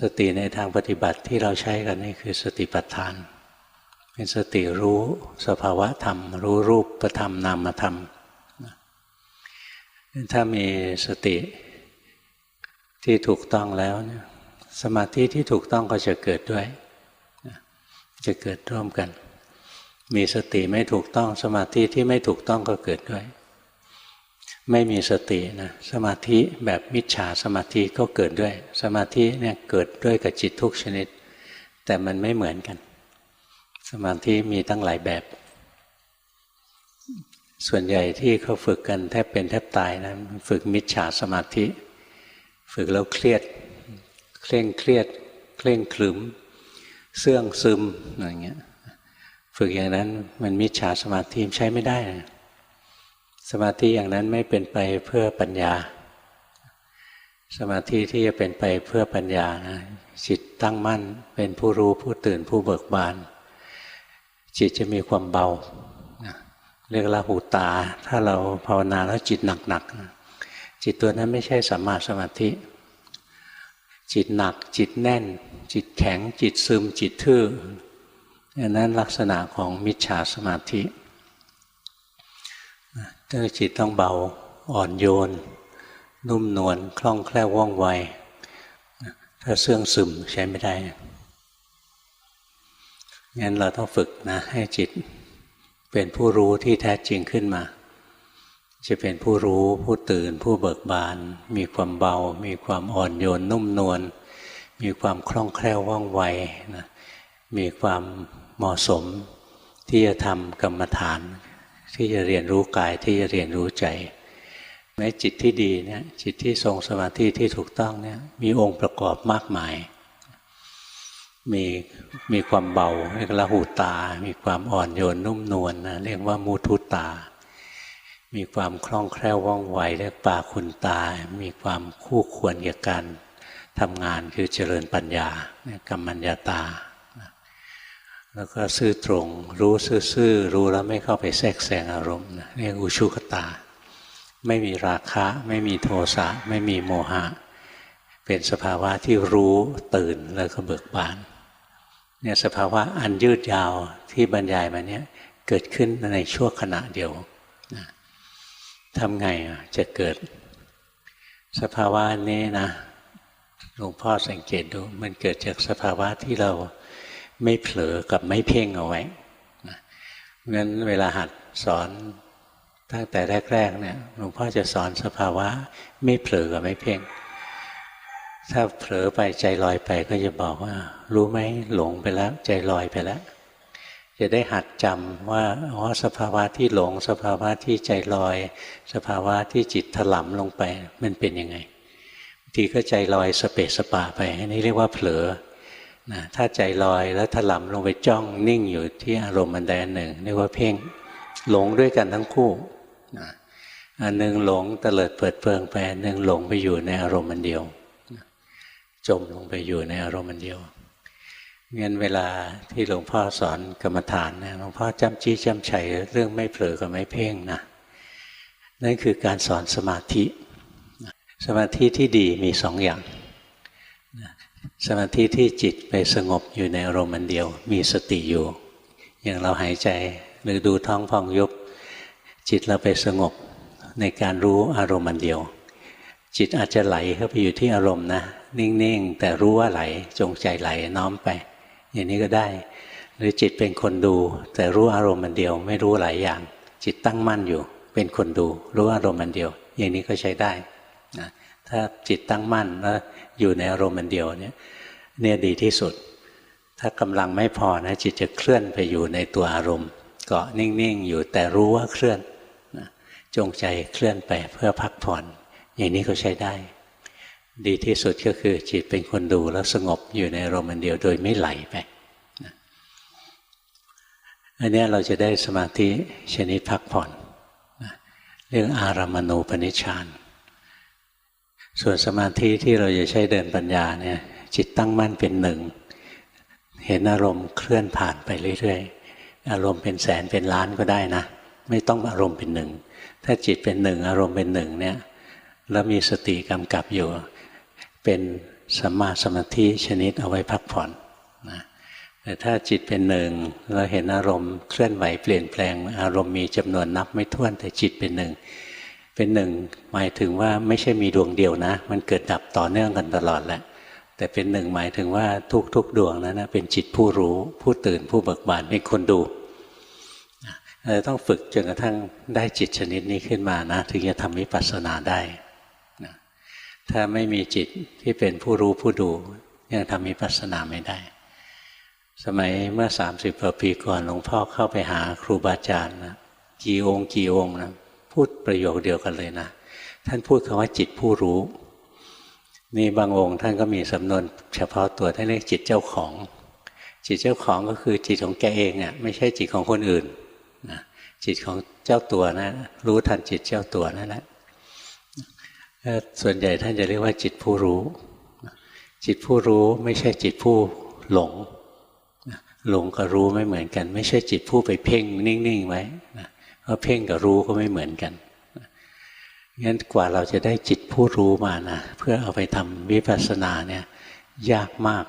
สติในทางปฏิบัติที่เราใช้กันนี่คือสติปัฏฐาน เป็นสติรู้สภาวะธรรม รู้รูปประธรรมนามธรรม ถ้ามีสติที่ถูกต้องแล้วเนี่ยสมาธิที่ถูกต้องก็จะเกิดด้วย จะเกิดร่วมกัน มีสติไม่ถูกต้องสมาธิที่ไม่ถูกต้องก็เกิดด้วย ไม่มีสตินะสมาธิแบบมิจฉาสมาธิก็เกิดด้วย สมาธิเนี่ยเกิดด้วยกับจิตทุกชนิด แต่มันไม่เหมือนกัน สมาธิมีตั้งหลายแบบ ส่วนใหญ่ที่เขาฝึกกันแทบเป็นแทบตายนะฝึกมิจฉาสมาธิ ฝึกแล้วเครียด เคร่งเครียด เคร่งครึมเสื่องซึมอะไรเงี้ย ฝึกอย่างนั้นมันมิจฉาสมาธิใช้ไม่ได้นะ สมาธิอย่างนั้นไม่เป็นไปเพื่อปัญญา สมาธิที่จะเป็นไปเพื่อปัญญานะจิตตั้งมั่นเป็นผู้รู้ผู้ตื่นผู้เบิกบาน จิตจะมีความเบาเรียกลาหูตา ถ้าเราภาวนาแล้วจิตหนักๆจิตตัวนั้นไม่ใช่สัมมาสมาธิ จิตหนัก จิตแน่น จิตแข็ง จิตซึม จิตทื่ออันนั้นลักษณะของมิจฉาสมาธิ ถ้าจิตต้องเบาอ่อนโยน นุ่มนวลคล่องแคล่วว่องไว ถ้าเสื่องซึมใช้ไม่ได้งั้นเราต้องฝึกนะ ให้จิตเป็นผู้รู้ที่แท้จริงขึ้นมา จะเป็นผู้รู้ผู้ตื่น ผู้เบิกบาน มีความเบา มีความอ่อนโยน นุ่มนวลมีความคล่องแคล่วว่องไวนะมีความเหมาะสมที่จะทำกรรมฐาน ที่จะเรียนรู้กายที่จะเรียนรู้ใจแม้จิตที่ดีเนี่ยจิตที่ทรงสมาธิที่ถูกต้องเนี่ยมีองค์ประกอบมากมาย มีมีความเบาเรียกละหูตา มีความอ่อนโยนนุ่มนวลนะเรียกว่ามุทุตา มีความคล่องแคล่วว่องไวและปาคุณตา มีความคู่ควรกับการทำงานคือเจริญปัญญา กรรมัญญาตา แล้วก็ซื่อตรง รู้ซื่อรู้แล้วไม่เข้าไปแทรกแซงอารมณ์เรียกอุชุกตา ไม่มีราคะ ไม่มีโทสะ ไม่มีโมหะ เป็นสภาวะที่รู้ตื่นแล้วก็เบิกบานเนี่ยสภาวะอันยืดยาวที่บรรยายมาเนี้ยเกิดขึ้นในชั่วขณะเดียวทำไงจะเกิด สภาวะนี้นะหลวงพ่อสังเกตดูมันเกิดจากสภาวะที่เรา ไม่เผลอกับไม่เพ่งเอาไว้นะงั้นเวลาหัดสอนตั้งแต่แรกๆเนี่ยหลวงพ่อจะสอนสภาวะ ไม่เผลอกับไม่เพ่ง ถ้าเผลอไปใจลอยไปก็จะบอกว่า รู้ไหมหลงไปแล้ว ใจลอยไปแล้ว จะได้หัดจำว่าอ๋อสภาวะที่หลง สภาวะที่ใจลอย สภาวะที่จิตถลำลงไปมันเป็นยังไงทีก็ใจลอยสเปสปาไปอันนี้เรียกว่าเผลอ นะถ้าใจลอยแล้วถลำลงไปจ้องนิ่งอยู่ที่อารมณ์อันใดอันหนึ่งเรียกว่าเพ่งหลงด้วยกันทั้งคู่นะอันหนึ่งหลงเตลิดเปิดเปิงไปอันหนึ่งหลงไปอยู่ในอารมณ์อันเดียว จมลงไปอยู่ในอารมณ์อันเดียวงั้นเวลาที่หลวงพ่อสอนกรรมฐานนะหลวงพ่อจำจี้จำชัยเรื่องไม่เผลอกับไม่เพ่งนะนั่นคือการสอนสมาธิ สมาธิที่ดีมีสองอย่าง สมาธิที่จิตไปสงบอยู่ในอารมณ์อันเดียว มีสติอยู่ อย่างเราหายใจหรือดูท้องพองยุบจิตเราไปสงบในการรู้อารมณ์อันเดียว จิตอาจจะไหลเข้าไปอยู่ที่อารมณ์นะ นิ่งๆ แต่รู้ว่าไหลจงใจไหลน้อมไป อย่างนี้ก็ได้ หรือจิตเป็นคนดู แต่รู้อารมณ์มันเดียว ไม่รู้หลายอย่าง จิตตั้งมั่นอยู่ เป็นคนดู รู้อารมณ์มันเดียว อย่างนี้ก็ใช้ได้นะ ถ้าจิตตั้งมั่นแล้วอยู่ในอารมณ์มันเดียวเนี่ยเนี่ยดีที่สุด ถ้ากำลังไม่พอนะจิตจะเคลื่อนไปอยู่ในตัวอารมณ์ เกาะนิ่งๆ อยู่แต่รู้ว่าเคลื่อนนะจงใจเคลื่อนไปเพื่อพักผ่อน อย่างนี้ก็ใช้ได้ ดีที่สุดก็คือจิตเป็นคนดูแล้วสงบอยู่ในอารมณ์อันเดียวโดยไม่ไหลไปอันนี้เราจะได้สมาธิชนิดพักผ่อนเรื่องอารามณูปนิชฌาน ส่วนสมาธิที่เราจะใช้เดินปัญญาเนี่ย จิตตั้งมั่นเป็นหนึ่ง เห็นอารมณ์เคลื่อนผ่านไปเรื่อยๆ อารมณ์เป็นแสนเป็นล้านก็ได้นะ ไม่ต้องอารมณ์เป็นหนึ่ง ถ้าจิตเป็นหนึ่ง อารมณ์เป็นหนึ่งเนี่ยแล้วมีสติกำกับอยู่ เป็นสัมมาสมาธิชนิดเอาไว้พักผ่อนนะแต่ถ้าจิตเป็นหนึ่งเราเห็นอารมณ์เคลื่อนไหวเปลี่ยนแปลง อารมณ์มีจำนวนนับไม่ถ้วนแต่จิตเป็นหนึ่ง เป็นหนึ่งหมายถึงว่าไม่ใช่มีดวงเดียวนะ มันเกิดดับต่อเนื่องกันตลอดแหละแต่เป็นหนึ่งหมายถึงว่าทุกๆดวงนั้นนะเป็นจิตผู้รู้ ผู้ตื่นผู้เบิกบานเป็นคนดูเราต้องฝึกจนกระทั่งได้จิตชนิดนี้ขึ้นมานะ ถึงจะทำวิปัสสนาได้นะถ้าไม่มีจิตที่เป็นผู้รู้ผู้ดูยังทำวิปัสสนาไม่ได้ สมัยเมื่อสามสิบกว่าปีก่อนหลวงพ่อเข้าไปหาครูบาอาจารย์นะกี่องค์กี่องค์นะ พูดประโยคเดียวกันเลยนะ ท่านพูดคำว่าจิตผู้รู้ นี่บางองค์ท่านก็มีสำนวนเฉพาะตัวท่านเรียกจิตเจ้าของ จิตเจ้าของก็คือจิตของแกเองอะไม่ใช่จิตของคนอื่นนะจิตของเจ้าตัวนะ รู้ทันจิตเจ้าตัวนั่นแหละส่วนใหญ่ท่านจะเรียกว่าจิตผู้รู้ จิตผู้รู้ไม่ใช่จิตผู้หลงหลงกับรู้ไม่เหมือนกัน ไม่ใช่จิตผู้ไปเพ่งนิ่งๆไว้ เพราะเพ่งกับรู้ก็ไม่เหมือนกันงั้นกว่าเราจะได้จิตผู้รู้มานะเพื่อเอาไปทำวิปัสสนาเนี่ยยากมาก